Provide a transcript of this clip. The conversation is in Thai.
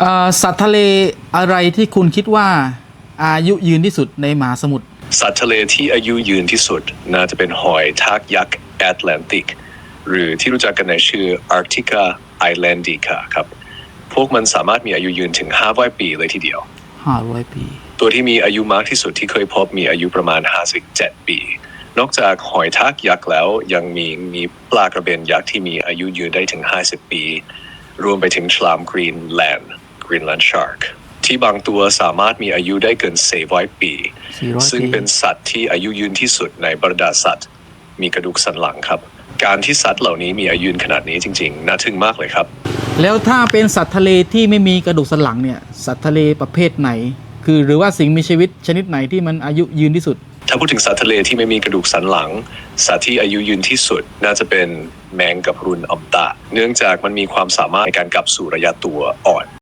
เอ่อสัตว์ทะเลอะไรที่คุณคิดว่าอายุยืนที่สุดในมหาสมุทรสัตว์ทะเลที่อายุยืนที่สุดน่าจะเป็นหอยทากยักษ์แอตแลนติก หรือที่รู้จักกันในชื่อ Arctica islandica ครับ พวกมันสามารถมีอายุยืนถึง 500 ปีเลยทีเดียว 500 ปี ตัวที่มีอายุมากที่สุดที่เคยพบมีอายุประมาณ 57 ปี นอกจากหอยทากยักษ์แล้วยังมีมีปลากระเบนยักษ์ที่มีอายุยืนได้ถึง 50 ปี รวมไปถึงฉลามกรีนแลนด์ Greenland Shark ที่บางตัวสามารถมีอายุได้เกิน400ปี 400ซึ่งปี เป็นสัตว์ที่อายุยืนที่สุดในบรรดาสัตว์ มีกระดูกสันหลังครับ การที่สัตว์เหล่านี้มีอายุยืนขนาดนี้จริงๆ น่าทึ่งมากเลยครับ แล้วถ้าเป็นสัตว์ทะเลที่ไม่มีกระดูกสันหลังเนี่ย สัตว์ทะเลประเภทไหน คือหรือว่าสิ่งมีชีวิตชนิดไหนที่มันอายุยืนที่สุด ถ้าพูดถึงสัตว์ทะเลที่ไม่มีกระดูกสันหลัง สัตว์ที่อายุยืนที่สุดน่าจะเป็นแมงกะพรุนอมตะ เนื่องจากมันมีความสามารถในการกลับสู่ระยะตัวอ่อน